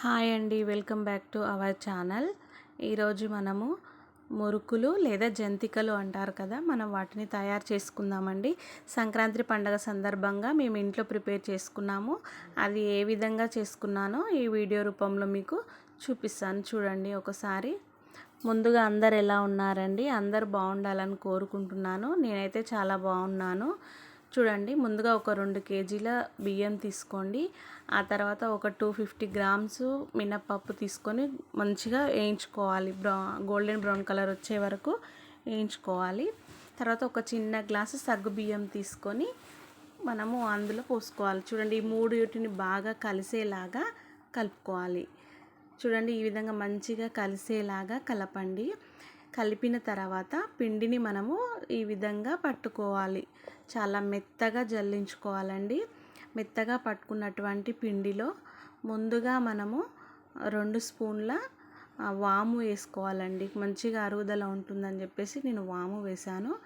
Hi అండి welcome back to our channel. ఈరోజు మనము మురుకులు లేదా జంతికలు అంటారు కదా మనం వాటిని తయారు చేసుకుందామండి. సంక్రాంతి పండగ సందర్భంగా మేము ఇంట్లో ప్రిపేర్ చేసుకున్నాము. అది ఏ విధంగా చేసుకున్నానో ఈ వీడియో రూపంలో మీకు చూపిస్తాను. చూడండి ఒకసారి. ముందుగా అందరు ఎలా ఉన్నారండి? అందరు బాగుండాలని కోరుకుంటున్నాను. నేనైతే చాలా బాగున్నాను. చూడండి ముందుగా ఒక రెండు కేజీల బియ్యం తీసుకోండి. ఆ తర్వాత ఒక టూ ఫిఫ్టీ గ్రామ్స్ మినప్పప్పు తీసుకొని మంచిగా వేయించుకోవాలి. బ్రౌ గోల్డెన్ బ్రౌన్ కలర్ వచ్చే వరకు వేయించుకోవాలి. తర్వాత ఒక చిన్న గ్లాసు సగ్గు బియ్యం తీసుకొని మనము అందులో పోసుకోవాలి. చూడండి ఈ మూడు వీటిని బాగా కలిసేలాగా కలుపుకోవాలి. చూడండి ఈ విధంగా మంచిగా కలిసేలాగా కలపండి. కలిపిన తర్వాత పిండిని మనము ఈ విధంగా పట్టుకోవాలి. చాలా మెత్తగా జల్లించుకోవాలండి. మెత్తగా పట్టుకున్నటువంటి పిండిలో ముందుగా మనము రెండు స్పూన్ల వాము వేసుకోవాలండి. మంచిగా అరుగుదల ఉంటుందని చెప్పేసి నేను వాము వేశాను.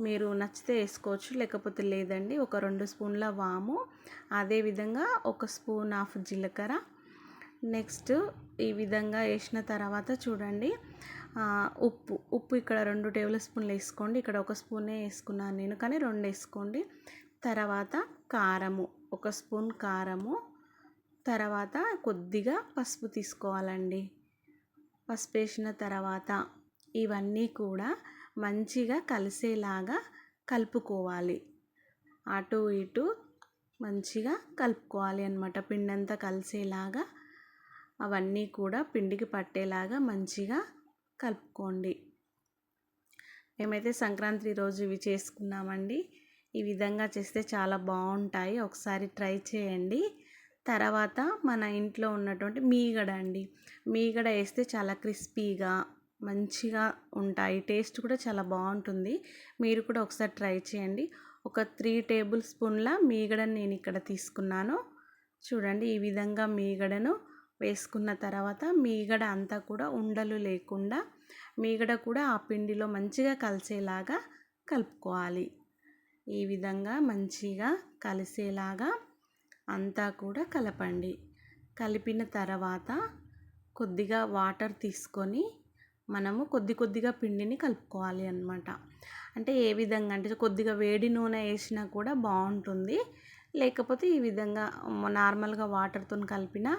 మీరు నచ్చితే వేసుకోవచ్చు లేకపోతే లేదండి. ఒక రెండు స్పూన్ల వాము అదేవిధంగా ఒక స్పూన్ ఆఫ్ జీలకర్ర. నెక్స్ట్ ఈ విధంగా వేసిన తర్వాత చూడండి ఉప్పు ఉప్పు ఇక్కడ రెండు టేబుల్ స్పూన్లు వేసుకోండి. ఇక్కడ ఒక స్పూనే వేసుకున్నాను నేను కానీ రెండు వేసుకోండి. తర్వాత కారము ఒక స్పూన్ కారము తర్వాత కొద్దిగా పసుపు తీసుకోవాలండి. పసుపు వేసిన తర్వాత ఇవన్నీ కూడా మంచిగా కలిసేలాగా కలుపుకోవాలి. అటు ఇటు మంచిగా కలుపుకోవాలి అనమాట పిండి అంతా కలిసేలాగా అవన్నీ కూడా పిండికి పట్టేలాగా మంచిగా కలుపుకోండి. మేమైతే సంక్రాంతి రోజు ఇవి చేసుకున్నామండి. ఈ విధంగా చేస్తే చాలా బాగుంటాయి. ఒకసారి ట్రై చేయండి. తర్వాత మన ఇంట్లో ఉన్నటువంటి మీగడ అండి. మీగడ వేస్తే చాలా క్రిస్పీగా మంచిగా ఉంటాయి. టేస్ట్ కూడా చాలా బాగుంటుంది. మీరు కూడా ఒకసారి ట్రై చేయండి. ఒక త్రీ టేబుల్ స్పూన్ల మీగడను నేను ఇక్కడ తీసుకున్నాను. చూడండి ఈ విధంగా మీగడను వేసుకున్న తర్వాత మీగడ అంతా కూడా ఉండలు లేకుండా మీగడ కూడా ఆ పిండిలో మంచిగా కలిసేలాగా కలుపుకోవాలి. ఈ విధంగా మంచిగా కలిసేలాగా అంతా కూడా కలపండి. కలిపిన తర్వాత కొద్దిగా వాటర్ తీసుకొని మనము కొద్ది కొద్దిగా పిండిని కలుపుకోవాలి అనమాట అంటే ఏ విధంగా అంటే కొద్దిగా వేడి నూనె వేసినా కూడా బాగుంటుంది. లేకపోతే ఈ విధంగా నార్మల్గా వాటర్తో కలిపినా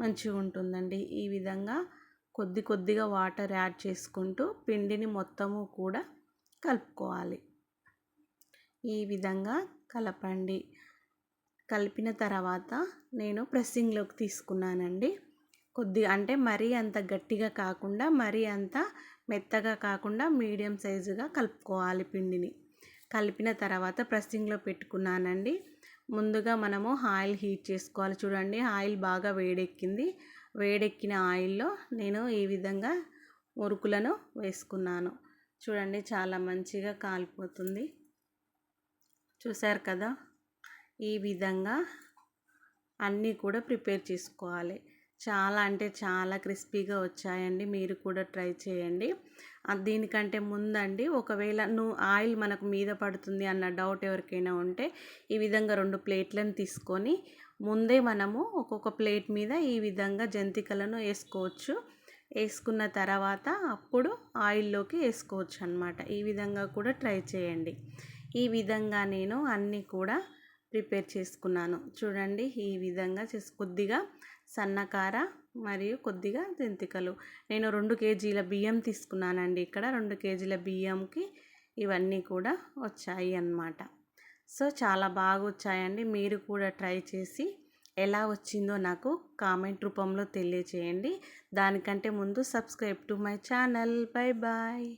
మంచిగా ఉంటుందండి. ఈ విధంగా కొద్ది కొద్దిగా వాటర్ యాడ్ చేసుకుంటూ పిండిని మొత్తము కూడా కలుపుకోవాలి. ఈ విధంగా కలపండి. కలిపిన తర్వాత నేను ప్రెస్సింగ్లోకి తీసుకున్నానండి. కొద్దిగా అంటే మరీ అంత గట్టిగా కాకుండా మరీ అంత మెత్తగా కాకుండా మీడియం సైజుగా కలుపుకోవాలి పిండిని. కలిపిన తర్వాత ప్రెస్సింగ్లో పెట్టుకున్నానండి. ముందుగా మనము ఆయిల్ హీట్ చేసుకోవాలి. చూడండి ఆయిల్ బాగా వేడెక్కింది. వేడెక్కిన ఆయిల్లో నేను ఈ విధంగా మురుకులను వేసుకున్నాను. చూడండి చాలా మంచిగా కాలిపోతుంది. చూశారు కదా? ఈ విధంగా అన్నీ కూడా ప్రిపేర్ చేసుకోవాలి. చాలా అంటే చాలా క్రిస్పీగా వచ్చాయండి. మీరు కూడా ట్రై చేయండి. దీనికంటే ముందండి ఒకవేళ నువ్వు ఆయిల్ మనకు మీద పడుతుంది అన్న డౌట్ ఎవరికైనా ఉంటే ఈ విధంగా రెండు ప్లేట్లను తీసుకొని ముందే మనము ఒక్కొక్క ప్లేట్ మీద ఈ విధంగా జంతికలను వేసుకోవచ్చు. వేసుకున్న తర్వాత అప్పుడు ఆయిల్లోకి వేసుకోవచ్చు అనమాట ఈ విధంగా కూడా ట్రై చేయండి. ఈ విధంగా నేను అన్నీ కూడా ప్రిపేర్ చేసుకున్నాను. చూడండి ఈ విధంగా చేసి కొద్దిగా సన్నకార మరియు కొద్దిగా జంతికలు. నేను రెండు కేజీల బియ్యం తీసుకున్నానండి ఇక్కడ. రెండు కేజీల బియ్యంకి ఇవన్నీ కూడా వచ్చాయి అన్నమాట. సో చాలా బాగా వచ్చాయండి. మీరు కూడా ట్రై చేసి ఎలా వచ్చిందో నాకు కామెంట్ రూపంలో తెలియచేయండి. దానికంటే ముందు subscribe to my channel. Bye bye.